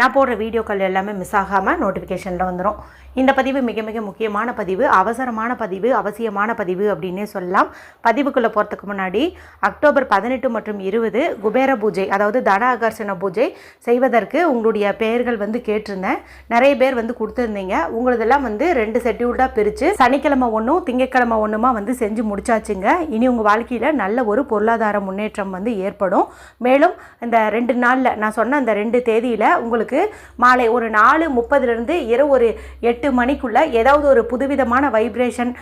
நான் போடுற வீடியோக்கள் எல்லாமே மிஸ் ஆகாமல் நோட்டிஃபிகேஷனில் வந்துடும் இந்த பதிவு மிக மிக முக்கியமான பதிவு அவசரமான பதிவு அவசியமான பதிவு அப்படின்னே சொல்லலாம். பதிவுக்குள்ளே போகிறதுக்கு முன்னாடி அக்டோபர் பதினெட்டு மற்றும் இருபது குபேர பூஜை அதாவது தன ஆகர்ஷண பூஜை செய்வதற்கு உங்களுடைய பெயர்கள் வந்து கேட்டிருந்தேன். நிறைய பேர் வந்து கொடுத்துருந்தீங்க. உங்களதெல்லாம் வந்து ரெண்டு ஷெட்யூல்டாக பிரித்து சனிக்கிழமை ஒன்றும் திங்கட்கிழமை ஒன்றுமா வந்து செஞ்சு முடிச்சாச்சுங்க. இனி உங்கள் வாழ்க்கையில் நல்ல ஒரு பொருளாதார முன்னேற்றம் வந்து ஏற்படும். மேலும் இந்த ரெண்டு நாளில் நான் சொன்ன அந்த ரெண்டு தேதியில் உங்களுக்கு மாலை ஒரு நாலு முப்பதுலேருந்து இரவு ஒரு எட்டு மணிக்குள்ளே ஏதாவது ஒரு புதுவிதமான வைப்ரேஷன்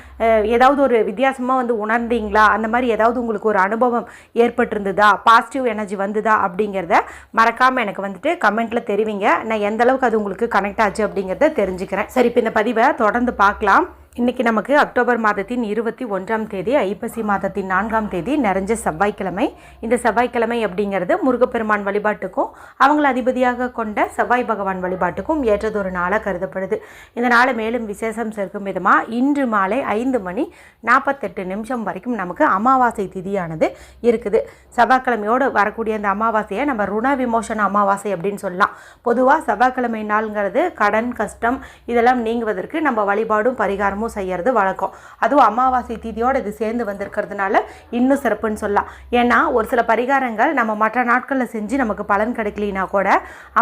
ஏதாவது ஒரு வித்தியாசமாக வந்து உணர்ந்தீங்களா? அந்த மாதிரி ஏதாவது உங்களுக்கு ஒரு அனுபவம் ஏற்பட்டிருந்ததா? பாசிட்டிவ் எனர்ஜி வந்ததா அப்படிங்கிறத மறக்காமல் எனக்கு வந்துட்டு கமெண்ட்டில் தெரிவிங்க. நான் எந்த அளவுக்கு அது உங்களுக்கு கனெக்ட் ஆச்சு அப்படிங்கிறத தெரிஞ்சுக்கிறேன். சரி இப்போ இந்த பதிவை தொடர்ந்து பார்க்கலாம். இன்றைக்கி நமக்கு அக்டோபர் மாதத்தின் இருபத்தி ஒன்றாம் தேதி ஐப்பசி மாதத்தின் நான்காம் தேதி நிறைஞ்ச செவ்வாய்க்கிழமை. இந்த செவ்வாய்க்கிழமை அப்படிங்கிறது முருகப்பெருமான் வழிபாட்டுக்கும் அவங்கள அதிபதியாக கொண்ட செவ்வாய் பகவான் வழிபாட்டுக்கும் ஏற்றதொரு நாளாக கருதப்படுது. இந்த நாளை மேலும் விசேஷம் சேர்க்கும் விதமாக இன்று மாலை ஐந்து மணி நாற்பத்தெட்டு நிமிஷம் வரைக்கும் நமக்கு அமாவாசை திதியானது இருக்குது. செவ்வாய்க்கிழமையோடு வரக்கூடிய அந்த அமாவாசையை நம்ம ருண விமோசன அமாவாசை அப்படின்னு சொல்லலாம். பொதுவாக செவ்வாய்க்கிழமை நாளுங்கிறது கடன் கஷ்டம் இதெல்லாம் நீங்குவதற்கு நம்ம வழிபாடும் பரிகாரமும் செய்யறது வழக்கம். அதுவும் அமாவாசை தீதியோடு இது சேர்ந்து வந்திருக்கிறதுனால இன்னும் சிறப்புன்னு சொல்லலாம். ஏன்னா ஒரு சில பரிகாரங்கள் நம்ம மற்ற நாட்களில் செஞ்சு நமக்கு பலன் கிடைக்கலினா கூட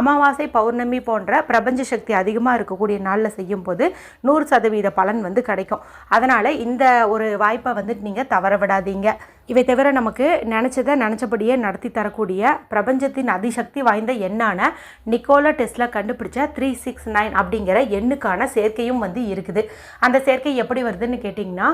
அமாவாசை பௌர்ணமி போன்ற பிரபஞ்ச சக்தி அதிகமாக இருக்கக்கூடிய நாளில் செய்யும் போது நூறு சதவீத பலன் வந்து கிடைக்கும். அதனால் இந்த ஒரு வாய்ப்பை வந்துட்டு நீங்கள் தவற விடாதீங்க. இவை தவிர நமக்கு நினச்சதை நினச்சபடியே நடத்தி தரக்கூடிய பிரபஞ்சத்தின் அதிசக்தி வாய்ந்த எண்ணான நிக்கோலா டெஸ்லா கண்டுபிடிச்ச த்ரீ சிக்ஸ் நைன் அப்படிங்கிற எண்ணுக்கான சேர்க்கையும் வந்து இருக்குது. அந்த சேர்க்கை எப்படி வருதுன்னு கேட்டிங்கன்னா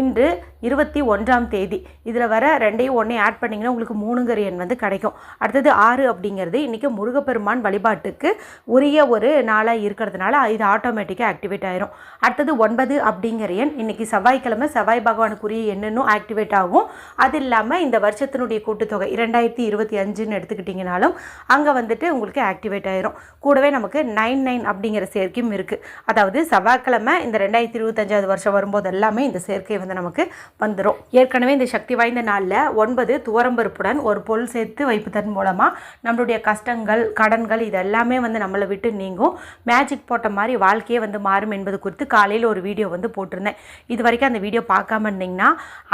இன்று இருபத்தி ஒன்றாம் தேதி. இதில் வர ரெண்டையும் ஒன்றையும் ஆட் பண்ணிங்கன்னா உங்களுக்கு மூணுங்கிற எண் வந்து கிடைக்கும். அடுத்தது ஆறு அப்படிங்கிறது இன்றைக்கி முருகப்பெருமான் வழிபாட்டுக்கு உரிய ஒரு நாளாக இருக்கிறதுனால இது ஆட்டோமேட்டிக்காக ஆக்டிவேட் ஆயிரும். அடுத்தது ஒன்பது அப்படிங்கிற எண் இன்றைக்கி செவ்வாய்க்கிழமை செவ்வாய் பகவானுக்குரிய எண்ணுன்னு ஆக்டிவேட் ஆகும். அது இல்லாமல் இந்த வருஷத்தினுடைய கூட்டுத்தொகை இரண்டாயிரத்தி இருபத்தி அஞ்சுன்னு எடுத்துக்கிட்டிங்கனாலும் அங்கே வந்துட்டு உங்களுக்கு ஆக்டிவேட் ஆயிரும். கூடவே நமக்கு நைன் நைன் அப்படிங்கிற சேர்க்கையும் இருக்குது அதாவது செவ்வாய்க்கிழமை இந்த ரெண்டாயிரத்தி இருபத்தஞ்சாவது வருஷம் வரும்போது எல்லாமே இந்த சேர்க்கை வந்து நமக்கு வந்துடும் ஏற்கனவே இந்த சக்தி வாய்ந்த நாளில் ஒன்பது துவரம்பருப்புடன் ஒரு பொருள் சேர்த்து வைப்பதன் மூலமாக நம்மளுடைய கஷ்டங்கள் கடன்கள் இது எல்லாமே வந்து நம்மளை விட்டு நீங்கும். மேஜிக் போட்ட மாதிரி வாழ்க்கையே வந்து மாறும் என்பது குறித்து காலையில் ஒரு வீடியோ வந்து போட்டிருந்தேன். இது வரைக்கும் அந்த வீடியோ பார்க்காம இருந்தீங்கன்னா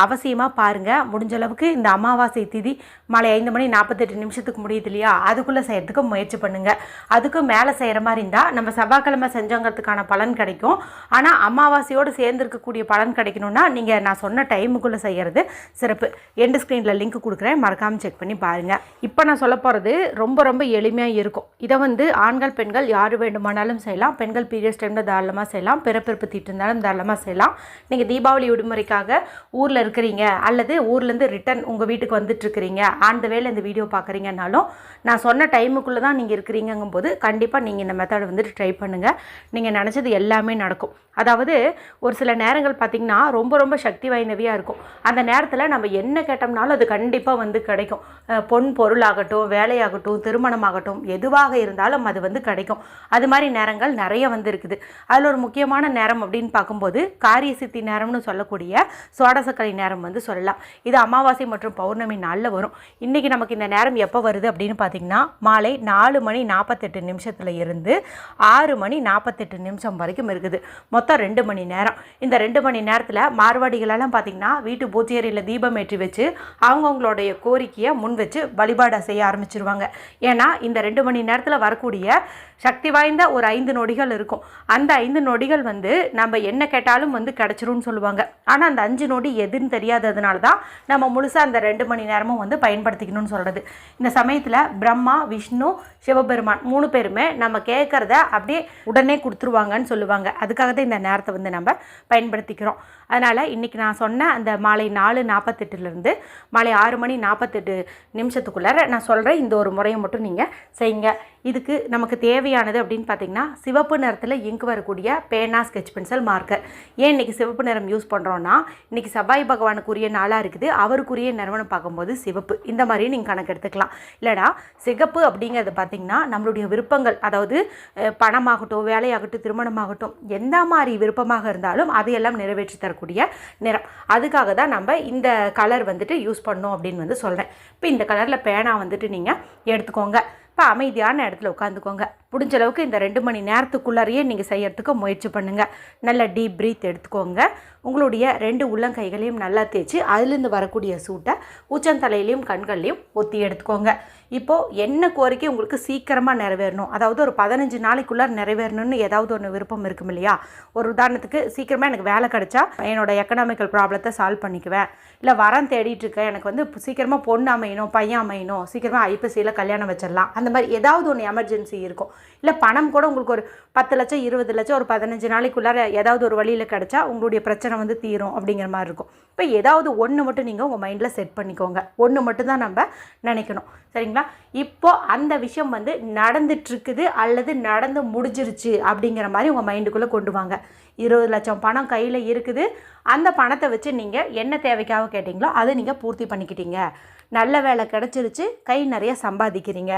அவசியமாக பாருங்கள் முடிஞ்ச அளவுக்கு இந்த அமாவாசை திதி மாலை ஐந்து மணி நாற்பத்தெட்டு நிமிஷத்துக்கு முடியுது இல்லையா? அதுக்குள்ளே செய்கிறதுக்கு முயற்சி பண்ணுங்கள் அதுக்கும் மேலே செய்கிற மாதிரி இருந்தால் நம்ம செவ்வாய்க்கிழமை செஞ்சோங்கிறதுக்கான பலன் கிடைக்கும். ஆனால் அமாவாசையோடு சேர்ந்துருக்கக்கூடிய பலன் கிடைக்கணும்னா நீங்கள் நான் சொன்ன டைமுக்குள்ளே செய்கிறது சிறப்பு. எண்டு ஸ்க்ரீனில் லிங்க் கொடுக்குறேன். மறக்காமல் செக் பண்ணி பாருங்கள் இப்போ நான் சொல்ல போகிறது ரொம்ப ரொம்ப எளிமையாக இருக்கும். இதை வந்து ஆண்கள் பெண்கள் யார் வேண்டுமானாலும் செய்யலாம். பெண்கள் பீரியட்ஸ் டைமில் தாராளமாக செய்யலாம். பிறப்பிறப்பு தீட்டு இருந்தாலும் தாராளமாக செய்யலாம். நீங்கள் தீபாவளி விடுமுறைக்காக ஊரில் இருக்கிறீங்க அல்லது ஊர்லேருந்து ரிட்டன் உங்கள் வீட்டுக்கு வந்துட்டுருக்கிறீங்க. ஆன் வேலை இந்த வீடியோ பார்க்குறீங்கனாலும் நான் சொன்ன டைமுக்குள்ளே தான் நீங்கள் இருக்கிறீங்கும் போது கண்டிப்பாக நீங்கள் இந்த மெத்தடை வந்துட்டு ட்ரை பண்ணுங்கள் நீங்கள் நினச்சது எல்லாமே நடக்கும். அதாவது ஒரு சில நேரங்கள் பார்த்திங்கன்னா ரொம்ப ரொம்ப சக்தி வாய்ந்தவையாக இருக்கும். அந்த நேரத்தில் நம்ம என்ன கேட்டோம்னாலும் அது கண்டிப்பாக வந்து கிடைக்கும். பொன் பொருளாகட்டும் வேலையாகட்டும் திருமணமாகட்டும் எதுவாக இருந்தாலும் அது வந்து கிடைக்கும். அது மாதிரி நேரங்கள் நிறைய வந்து இருக்குது. அதில் ஒரு முக்கியமான நேரம் அப்படின்னு பார்க்கும்போது காரிய சித்தி நேரம்னு சொல்லக்கூடிய சோடசக்கலை நேரம் வந்து சொல்லலாம். இது அமாவாசை மற்றும் பௌர்ணமி நாளில் வரும். இன்றைக்கி நமக்கு இந்த நேரம் எப்போ வருது அப்படின்னு பார்த்தீங்கன்னா மாலை நாலு மணி நாற்பத்தெட்டு நிமிஷத்தில் இருந்து ஆறு மணி நாற்பத்தெட்டு நிமிஷம் வரைக்கும் இருக்குது. மொத்தம் ரெண்டு மணி நேரம். இந்த ரெண்டு மணி நேரத்தில் மார்வாடிகளெல்லாம் பார்த்தீங்கன்னா வீட்டு பூச்சேரியில் தீபம் ஏற்றி வச்சு அவங்கவுங்களுடைய கோரிக்கையை முன் வச்சு வழிபாடு செய்ய ஆரம்பிச்சிருவாங்க. ஏன்னா இந்த ரெண்டு மணி நேரத்தில் வரக்கூடிய சக்தி வாய்ந்த ஒரு ஐந்து நொடிகள் இருக்கும். அந்த ஐந்து நொடிகள் வந்து நம்ம என்ன கேட்டாலும் வந்து கிடச்சிரும்னு சொல்லுவாங்க. ஆனால் அந்த அஞ்சு நொடி எதுன்னு தெரியாததுனால தான் நம்ம முழுசாக அந்த ரெண்டு மணி நேரமும் வந்து பயன்படுத்திக்கணும்னு சொல்கிறது இந்த சமயத்தில் பிரம்மா விஷ்ணு சிவபெருமான் மூணு பேருமே நம்ம கேட்குறத அப்படியே உடனே கொடுத்துருவாங்கன்னு சொல்லுவாங்க. அதுக்காக தான் இந்த நேரத்தை வந்து நம்ம பயன்படுத்திக்கிறோம். அதனால் இன்றைக்கி நான் சொன்ன அந்த மாலை நாலு நாற்பத்தெட்டுலேருந்து மாலை ஆறு மணி நாற்பத்தெட்டு நிமிஷத்துக்குள்ளார நான் சொல்கிறேன் இந்த ஒரு முறையை மட்டும் நீங்கள் செய்யுங்க. இதுக்கு நமக்கு தேவையானது அப்படின்னு பார்த்தீங்கன்னா சிவப்பு நிறத்தில் இங்கு வரக்கூடிய பேனா ஸ்கெட்ச் பென்சில் மார்க்கர் ஏன் இன்றைக்கி சிவப்பு நிறம் யூஸ் பண்ணுறோன்னா இன்றைக்கி செவ்வாய் பகவானுக்குரிய நாளாக இருக்குது. அவருக்குரிய நிறுவனம் பார்க்கும்போது சிவப்பு. இந்த மாதிரி நீங்கள் கணக்கு எடுத்துக்கலாம். இல்லைடா சிகப்பு அப்படிங்கிறது பார்த்திங்கன்னா நம்மளுடைய விருப்பங்கள். அதாவது பணமாகட்டும் வேலையாகட்டும் திருமணமாகட்டும் எந்த மாதிரி விருப்பமாக இருந்தாலும் அதையெல்லாம் நிறைவேற்றி தரக்கூடிய நிறம். அதுக்காக தான் நம்ம இந்த கலர் வந்துட்டு யூஸ் பண்ணோம் அப்படின்னு வந்து சொல்கிறேன் இப்போ இந்த கலரில் பேனா வந்துட்டு நீங்கள் எடுத்துக்கோங்க. இப்போ அமைதியான இடத்துல உட்காந்துக்கோங்க. முடிஞ்ச அளவுக்கு இந்த ரெண்டு மணி நேரத்துக்குள்ளாரையே நீங்கள் செய்யறதுக்கு முயற்சி பண்ணுங்கள் நல்ல டீப் ப்ரீத் எடுத்துக்கோங்க. உங்களுடைய ரெண்டு உள்ளங்கைகளையும் நல்லா தேய்ச்சி அதுலேருந்து வரக்கூடிய சூட்டை உச்சந்தலையிலையும் கண்கள்லையும் ஒத்தி எடுத்துக்கோங்க. இப்போது என்ன கோரிக்கை உங்களுக்கு சீக்கிரமாக நிறைவேறணும்? அதாவது ஒரு பதினஞ்சு நாளைக்குள்ளே நிறைவேறணும்னு ஏதாவது ஒன்று விருப்பம் இருக்கும் இல்லையா? ஒரு உதாரணத்துக்கு சீக்கிரமாக எனக்கு வேலை கிடைச்சா என்னோட எக்கனாமிக்கல் ப்ராப்ளத்தை சால்வ் பண்ணிக்குவேன். இல்லை வரம் தேடிட்டு இருக்கேன் எனக்கு வந்து சீக்கிரமாக பொண்ணு அமையணும் பையன் அமையணும் சீக்கிரமாக ஐப்பசியில் கல்யாணம் வச்சிடலாம் அந்த மாதிரி ஏதாவது ஒன்று எமர்ஜென்சி இருக்கும். இல்லை பணம் கூட உங்களுக்கு ஒரு பத்து லட்சம் இருபது லட்சம் ஒரு பதினஞ்சு நாளைக்குள்ளார ஏதாவது ஒரு வழியில் கிடச்சா உங்களுடைய பிரச்சனை வந்து தீரும் அப்படிங்கிற மாதிரி இருக்கும். இப்போ ஏதாவது ஒன்று மட்டும் நீங்கள் உங்கள் மைண்டில் செட் பண்ணிக்கோங்க. ஒன்று மட்டும் தான் நம்ம நினைக்கணும். சரிங்களா? இப்போ அந்த விஷயம் வந்து நடந்துட்டுருக்குது அல்லது நடந்து முடிஞ்சிருச்சு அப்படிங்கிற மாதிரி உங்கள் மைண்டுக்குள்ளே கொண்டு வாங்க. இருபது லட்சம் பணம் கையில் இருக்குது. அந்த பணத்தை வச்சு நீங்கள் என்ன தேவைக்காக கேட்டிங்களோ அதை நீங்கள் பூர்த்தி பண்ணிக்கிட்டீங்க. நல்ல வேலை கிடச்சிருச்சு கை நிறைய சம்பாதிக்கிறீங்க.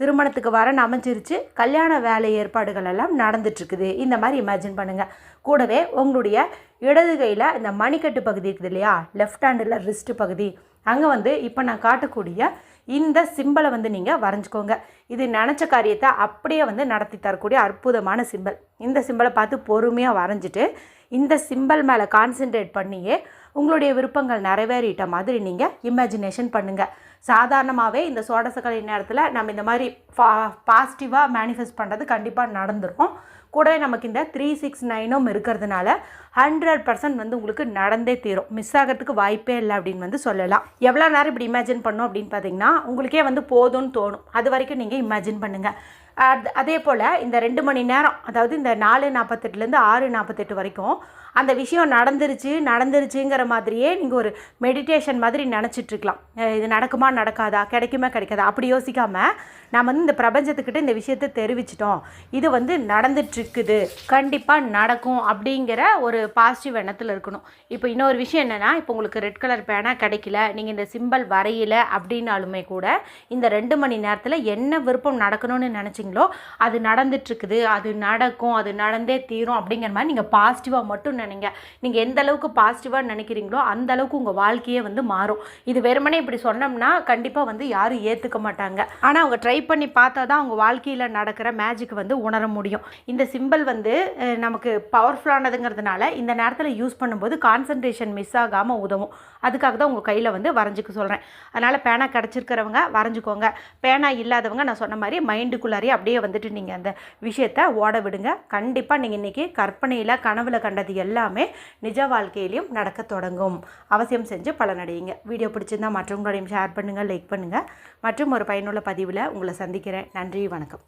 திருமணத்துக்கு வரன் அமைஞ்சிருச்சு கல்யாண வேலை ஏற்பாடுகள் எல்லாம் நடந்துட்டுருக்குது இந்த மாதிரி இமேஜின் பண்ணுங்கள் கூடவே உங்களுடைய இடது கையில் இந்த மணிக்கட்டு பகுதி இருக்குது இல்லையா? லெஃப்ட் ஹேண்டில் ரிஸ்ட் பகுதி. அங்கே வந்து இப்போ நான் காட்டக்கூடிய இந்த சிம்பலை வந்து நீங்கள் வரைஞ்சிக்கோங்க. இது நினச்ச காரியத்தை அப்படியே வந்து நடத்தி தரக்கூடிய அற்புதமான சிம்பல் இந்த சிம்பலை பார்த்து பொறுமையாக வரைஞ்சிட்டு இந்த சிம்பல் மேலே கான்சென்ட்ரேட் பண்ணியே உங்களுடைய விருப்பங்கள் நிறைவேறிட்ட மாதிரி நீங்கள் இமேஜினேஷன் பண்ணுங்கள் சாதாரணமாகவே இந்த சோடசக்கலை நேரத்தில் நம்ம இந்த மாதிரி பா பாசிட்டிவாக மேனிஃபெஸ்ட் பண்ணுறது கண்டிப்பாக நடந்துடும் கூடவே நமக்கு இந்த த்ரீ சிக்ஸ் நைனும் இருக்கிறதுனால ஹண்ட்ரட் பர்சன்ட் வந்து உங்களுக்கு நடந்தே தீரும். மிஸ் ஆகிறதுக்கு வாய்ப்பே இல்லை அப்படின்னு வந்து சொல்லலாம். எவ்வளோ நேரம் இப்படி இமேஜின் பண்ணும் அப்படின்னு பார்த்தீங்கன்னா உங்களுக்கே வந்து போதும்னு தோணும். அது வரைக்கும் நீங்கள் இமேஜின் பண்ணுங்கள் அது- அதே போல் இந்த ரெண்டு மணி நேரம் அதாவது இந்த நாலு நாற்பத்தெட்டுலேருந்து ஆறு நாற்பத்தெட்டு வரைக்கும் அந்த விஷயம் நடந்துருச்சு நடந்துருச்சுங்கிற மாதிரியே நீங்கள் ஒரு மெடிடேஷன் மாதிரி நினச்சிட்ருக்கலாம். இது நடக்குமா நடக்காதா கிடைக்குமா கிடைக்காதா? அப்படி யோசிக்காமல் நாம் வந்து இந்த பிரபஞ்சத்துக்கிட்ட இந்த விஷயத்தை தெரிவிச்சிட்டோம். இது வந்து நடந்துட்டுருக்குது கண்டிப்பாக நடக்கும் அப்படிங்கிற ஒரு பாசிட்டிவ் எண்ணத்தில் இருக்கணும். இப்போ இன்னொரு விஷயம் என்னென்னா இப்போ உங்களுக்கு ரெட் கலர் பேனா கிடைக்கல நீங்கள் இந்த சிம்பல் வரையில அப்படின்னாலுமே கூட இந்த ரெண்டு மணி நேரத்தில் என்ன விருப்பம் நடக்கணும்னு நினச்சிங்களோ அது நடந்துட்டுருக்குது அது நடக்கும் அது நடந்தே தீரும் அப்படிங்கிற மாதிரி நீங்கள் பாசிட்டிவாக மட்டும் நினைங்க. நீங்கள் எந்த அளவுக்கு பாசிட்டிவாக நினைக்கிறீங்களோ அந்த அளவுக்கு உங்கள் வாழ்க்கையே வந்து மாறும். இது வெறுமனே இப்படி சொன்னோம்னா கண்டிப்பாக வந்து யாரும் ஏற்றுக்க மாட்டாங்க. ஆனால் அவங்க ட்ரை பண்ணி பார்த்தா தான் அவங்க வாழ்க்கையில் நடக்கிற மேஜிக் வந்து உணர முடியும். இந்த சிம்பிள் வந்து நமக்கு பவர்ஃபுல்லானதுங்கிறதுனால இந்த நேரத்தில் யூஸ் பண்ணும்போது கான்சன்ட்ரேஷன் மிஸ் ஆகாமல் உதவும். அதுக்காக தான் உங்கள் கையில் வந்து வரைஞ்சிக்க சொல்கிறேன் அதனால் பேனா கிடச்சிருக்கிறவங்க வரைஞ்சிக்கோங்க. பேனா இல்லாதவங்க நான் சொன்ன மாதிரி மைண்டுக்குள்ளாரே அப்படியே வந்துட்டு நீங்கள் அந்த விஷயத்தை ஓட விடுங்க. கண்டிப்பாக நீங்கள் இன்றைக்கி கற்பனையில் கனவில் கண்டது எல்லாம் எல்லாமே நிஜ வாழ்க்கையிலையும் நடக்க தொடங்கும். அவசியம் செஞ்சு பலனடையுங்க. வீடியோ பிடிச்சிருந்தா மற்றவங்களையும் ஷேர் பண்ணுங்கள் லைக் பண்ணுங்கள் மற்றும் ஒரு பயனுள்ள பதிவில் உங்களை சந்திக்கிறேன். நன்றி வணக்கம்.